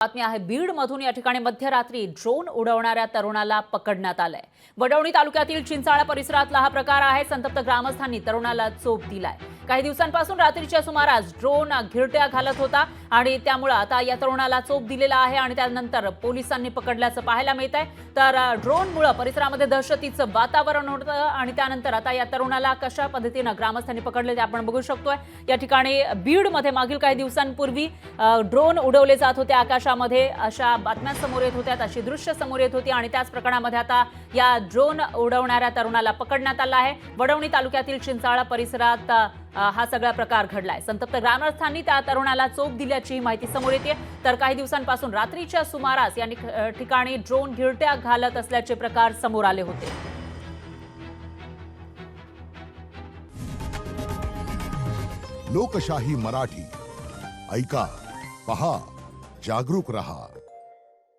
बातमी आहे बीड मधून या ठिकाणी मध्यरात्री ड्रोन उडवणाऱ्या तरुणाला पकडण्यात आलंय. वडवणी तालुक्यातील चिंचाळा परिसरातला हा प्रकार आहे. संतप्त ग्रामस्थांनी तरुणाला चोप दिलाय. काही दिवसांपासून रात्रीच्या सुमारास ड्रोन घिरट्या घालत होता आणि त्यामुळे आता या तरुणाला चोप दिलेला आहे आणि त्यानंतर पोलिसांनी पकडल्याचं पाहायला मिळत आहे. तर ड्रोनमुळे परिसरामध्ये दहशतीचं वातावरण होतं आणि त्यानंतर आता या तरुणाला कशा पद्धतीनं ग्रामस्थांनी पकडले ते आपण बघू शकतोय. या ठिकाणी बीडमध्ये मागील काही दिवसांपूर्वी ड्रोन उडवले जात होते आकाशामध्ये. अशा बातम्या समोर येत होत्या अशी दृश्य समोर येत होती आणि त्याच प्रकरणामध्ये आता या ड्रोन उडवणाऱ्या तरुणाला पकडण्यात आला आहे. वडवणी तालुक्यातील चिंचाळा परिसरात हा सगळा प्रकार घडलाय. संतप्त ग्रामस्थांनी त्या तरुणाला चोप दिल्याची माहिती समोर येते तर काही दिवसांपासून रात्रीच्या सुमारास या ठिकाणी ड्रोन घिरट्या घालत असल्याचे प्रकार समोर आले होते. लोकशाही मराठी. ऐका पहा जागरूक रहा.